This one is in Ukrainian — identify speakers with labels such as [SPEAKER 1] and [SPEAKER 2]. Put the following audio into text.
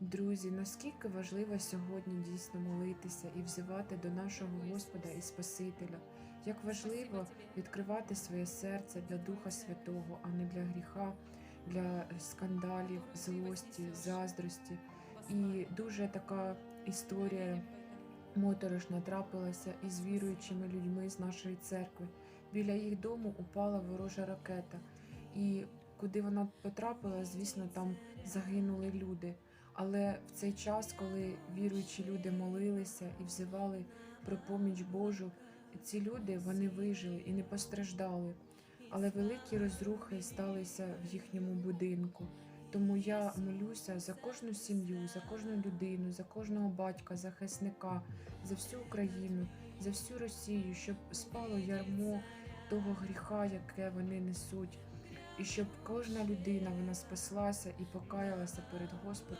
[SPEAKER 1] Друзі, наскільки важливо сьогодні дійсно молитися і взивати до нашого Господа і Спасителя, як важливо відкривати своє серце для Духа Святого, а не для гріха, для скандалів, злості, заздрості. І дуже така історія моторошна трапилася із віруючими людьми з нашої церкви. Біля їх дому упала ворожа ракета. І куди вона потрапила, звісно, там загинули люди. Але в цей час, коли віруючі люди молилися і взивали про поміч Божу, ці люди вони вижили і не постраждали. Але великі розрухи сталися в їхньому будинку. Тому я молюся за кожну сім'ю, за кожну людину, за кожного батька, захисника, за всю Україну, за всю Росію, щоб спало ярмо того гріха, яке вони несуть, і щоб кожна людина вона спаслася і покаялася перед Господом.